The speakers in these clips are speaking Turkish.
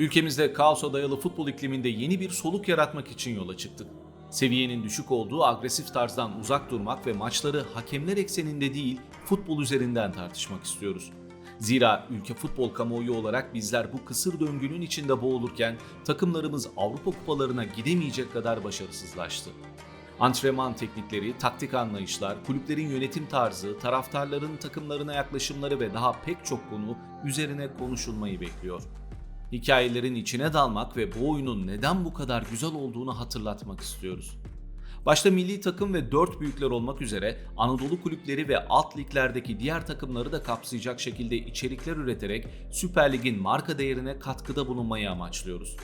Ülkemizde kaosa dayalı futbol ikliminde yeni bir soluk yaratmak için yola çıktık. Seviyenin düşük olduğu agresif tarzdan uzak durmak ve maçları hakemler ekseninde değil, futbol üzerinden tartışmak istiyoruz. Zira ülke futbol kamuoyu olarak bizler bu kısır döngünün içinde boğulurken takımlarımız Avrupa kupalarına gidemeyecek kadar başarısızlaştı. Antrenman teknikleri, taktik anlayışlar, kulüplerin yönetim tarzı, taraftarların takımlarına yaklaşımları ve daha pek çok konu üzerine konuşulmayı bekliyor. Hikayelerin içine dalmak ve bu oyunun neden bu kadar güzel olduğunu hatırlatmak istiyoruz. Başta milli takım ve dört büyükler olmak üzere Anadolu kulüpleri ve alt liglerdeki diğer takımları da kapsayacak şekilde içerikler üreterek Süper Lig'in marka değerine katkıda bulunmayı amaçlıyoruz.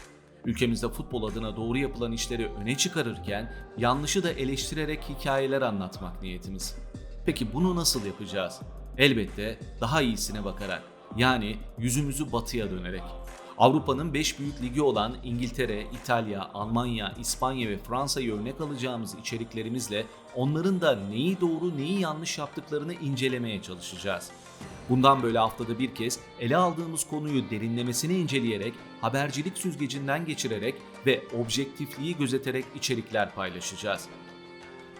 Ülkemizde futbol adına doğru yapılan işleri öne çıkarırken yanlışı da eleştirerek hikayeler anlatmak niyetimiz. Peki bunu nasıl yapacağız? Elbette daha iyisine bakarak. Yani yüzümüzü batıya dönerek. Avrupa'nın 5 büyük ligi olan İngiltere, İtalya, Almanya, İspanya ve Fransa'yı örnek alacağımız içeriklerimizle onların da neyi doğru neyi yanlış yaptıklarını incelemeye çalışacağız. Bundan böyle haftada bir kez ele aldığımız konuyu derinlemesine inceleyerek, habercilik süzgecinden geçirerek ve objektifliği gözeterek içerikler paylaşacağız.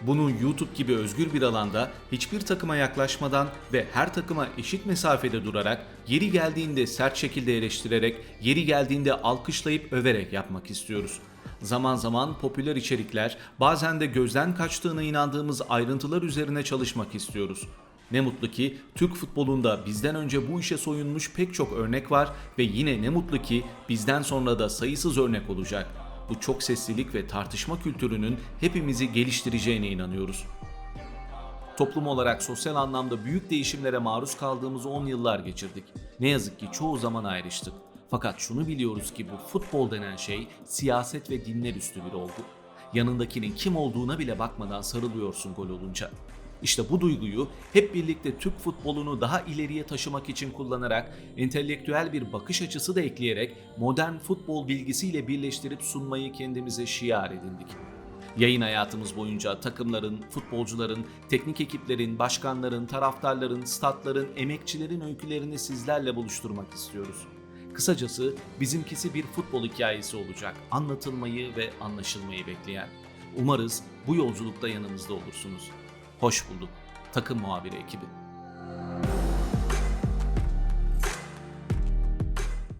Bunu YouTube gibi özgür bir alanda hiçbir takıma yaklaşmadan ve her takıma eşit mesafede durarak, yeri geldiğinde sert şekilde eleştirerek, yeri geldiğinde alkışlayıp överek yapmak istiyoruz. Zaman zaman popüler içerikler, bazen de gözden kaçtığına inandığımız ayrıntılar üzerine çalışmak istiyoruz. Ne mutlu ki Türk futbolunda bizden önce bu işe soyunmuş pek çok örnek var ve yine ne mutlu ki bizden sonra da sayısız örnek olacak. Bu çok seslilik ve tartışma kültürünün hepimizi geliştireceğine inanıyoruz. Toplum olarak sosyal anlamda büyük değişimlere maruz kaldığımız 10 yıllar geçirdik. Ne yazık ki çoğu zaman ayrıştık. Fakat şunu biliyoruz ki bu futbol denen şey siyaset ve dinler üstü bir olgu. Yanındakinin kim olduğuna bile bakmadan sarılıyorsun gol olunca. İşte bu duyguyu hep birlikte Türk futbolunu daha ileriye taşımak için kullanarak, entelektüel bir bakış açısı da ekleyerek modern futbol bilgisiyle birleştirip sunmayı kendimize şiar edindik. Yayın hayatımız boyunca takımların, futbolcuların, teknik ekiplerin, başkanların, taraftarların, statların, emekçilerin öykülerini sizlerle buluşturmak istiyoruz. Kısacası bizimkisi bir futbol hikayesi olacak, anlatılmayı ve anlaşılmayı bekleyen. Umarız bu yolculukta yanımızda olursunuz. Hoş bulduk. Takım muhabiri ekibi.